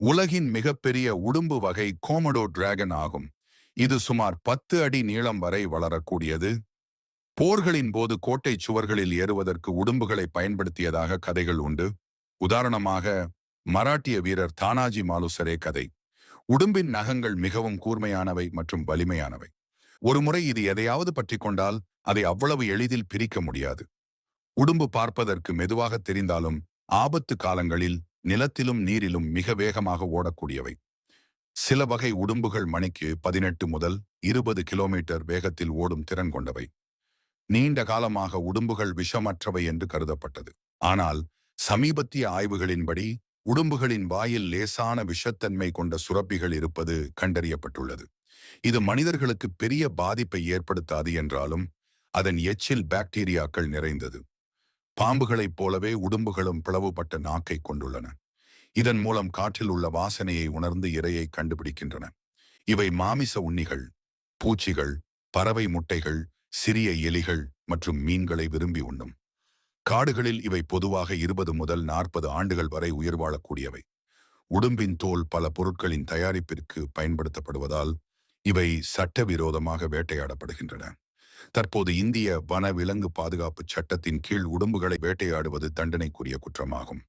உலகின் மிகப்பெரிய உடும்பு வகை கோமடோ டிராகன் ஆகும். இது சுமார் பத்து அடி நீளம் வரை வளரக்கூடியது. போர்களின் போது கோட்டை சுவர்களில் ஏறுவதற்கு உடும்புகளை பயன்படுத்தியதாக கதைகள் உண்டு. உதாரணமாக மராட்டிய வீரர் தானாஜி மாலுசரே கதை. உடும்பின் நகங்கள் மிகவும் கூர்மையானவை மற்றும் வலிமையானவை. ஒருமுறை இது எதையாவது பற்றி கொண்டால் அதை அவ்வளவு எளிதில் பிரிக்க முடியாது. உடும்பு பார்ப்பதற்கு மெதுவாக தெரிந்தாலும் ஆபத்து காலங்களில் நிலத்திலும் நீரிலும் மிக வேகமாக ஓடக்கூடியவை. சில வகை உடும்புகள் மணிக்கு பதினெட்டு முதல் இருபது கிலோமீட்டர் வேகத்தில் ஓடும் திறன் கொண்டவை. நீண்ட காலமாக உடும்புகள் விஷமற்றவை என்று கருதப்பட்டது. ஆனால் சமீபத்திய ஆய்வுகளின்படி உடும்புகளின் வாயில் லேசான விஷத்தன்மை கொண்ட சுரப்பிகள் இருப்பது கண்டறியப்பட்டுள்ளது. இது மனிதர்களுக்கு பெரிய பாதிப்பை ஏற்படுத்தாது என்றாலும் அதன் எச்சில் பாக்டீரியாக்கள் நிறைந்தது. பாம்புகளைப் போலவே உடும்புகளும் பிளவுபட்ட நாக்கை கொண்டுள்ளன. இதன் மூலம் காற்றில் உள்ள வாசனையை உணர்ந்து இரையை கண்டுபிடிக்கின்றன. இவை மாமிச உண்ணிகள் பூச்சிகள் பறவை முட்டைகள் சிறிய எலிகள் மற்றும் மீன்களை விரும்பி உண்ணும். காடுகளில் இவை பொதுவாக இருபது முதல் நாற்பது ஆண்டுகள் வரை உயிர் வாழக்கூடியவை. உடும்பின் தோல் பல பொருட்களின் தயாரிப்பிற்கு பயன்படுத்தப்படுவதால் இவை சட்டவிரோதமாக வேட்டையாடப்படுகின்றன. தற்போது இந்திய வன விலங்கு பாதுகாப்பு சட்டத்தின் கீழ் உடும்புகளை வேட்டையாடுவது தண்டனைக்குரிய குற்றமாகும்.